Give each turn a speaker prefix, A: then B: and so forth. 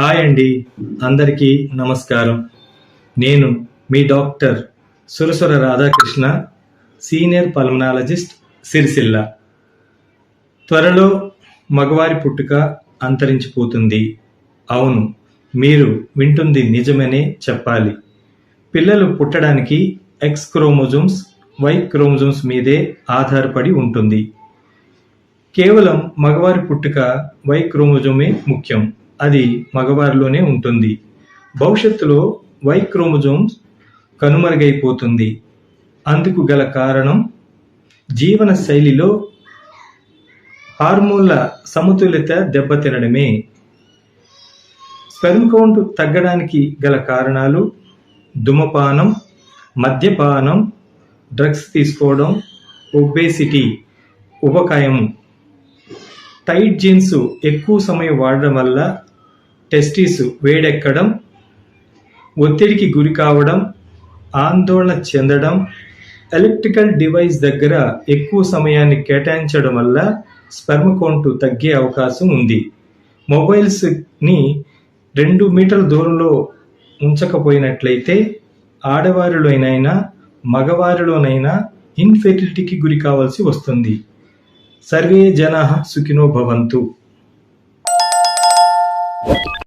A: Hi అండి. అందరికీ నమస్కారం. నేను మీ doctor Surasura Radhakrishna senior pulmonologist Sircilla. త్వరలో మగవారి పుట్టుక అంతరించిపోతుంది. అవును మీరు వింటుంది నిజమనే చెప్పాలి. పిల్లలు పుట్టడానికి ఎక్స్ క్రోమోజోమ్స్ వై క్రోమోజోమ్స్ మీదే ఆధారపడి ఉంటుంది. కేవలం మగవారి పుట్టుక వై క్రోమోజోమే ముఖ్యం. అది మగవారిలోనే ఉంటుంది. భవిష్యత్తులో వై క్రోమోజోమ్స్ కనుమరుగైపోతుంది. అందుకు గల కారణం జీవన శైలిలో హార్మోన్ల సమతుల్యత దెబ్బతినడమే. స్పెర్మ్ కౌంట్ తగ్గడానికి గల కారణాలు ధూమపానం మద్యపానం డ్రగ్స్ తీసుకోవడం ఒబేసిటీ ఉపకాయం టైట్ జీన్స్ ఎక్కువ సమయం వాడడం వల్ల టెస్టీస్ వేడెక్కడం ఒత్తిడికి గురి కావడం ఆందోళన చెందడం ఎలక్ట్రికల్ డివైస్ దగ్గర ఎక్కువ సమయాన్ని కేటాయించడం వల్ల స్పెర్మ్ కౌంటు తగ్గే అవకాశం ఉంది. మొబైల్స్ని రెండు మీటర్ల దూరంలో ఉంచకపోయినట్లయితే ఆడవారిలోనైనా మగవారిలోనైనా ఇన్ఫెర్టిలిటీకి గురి కావాల్సి వస్తుంది. సర్వే జనా సుఖినో భవంతు.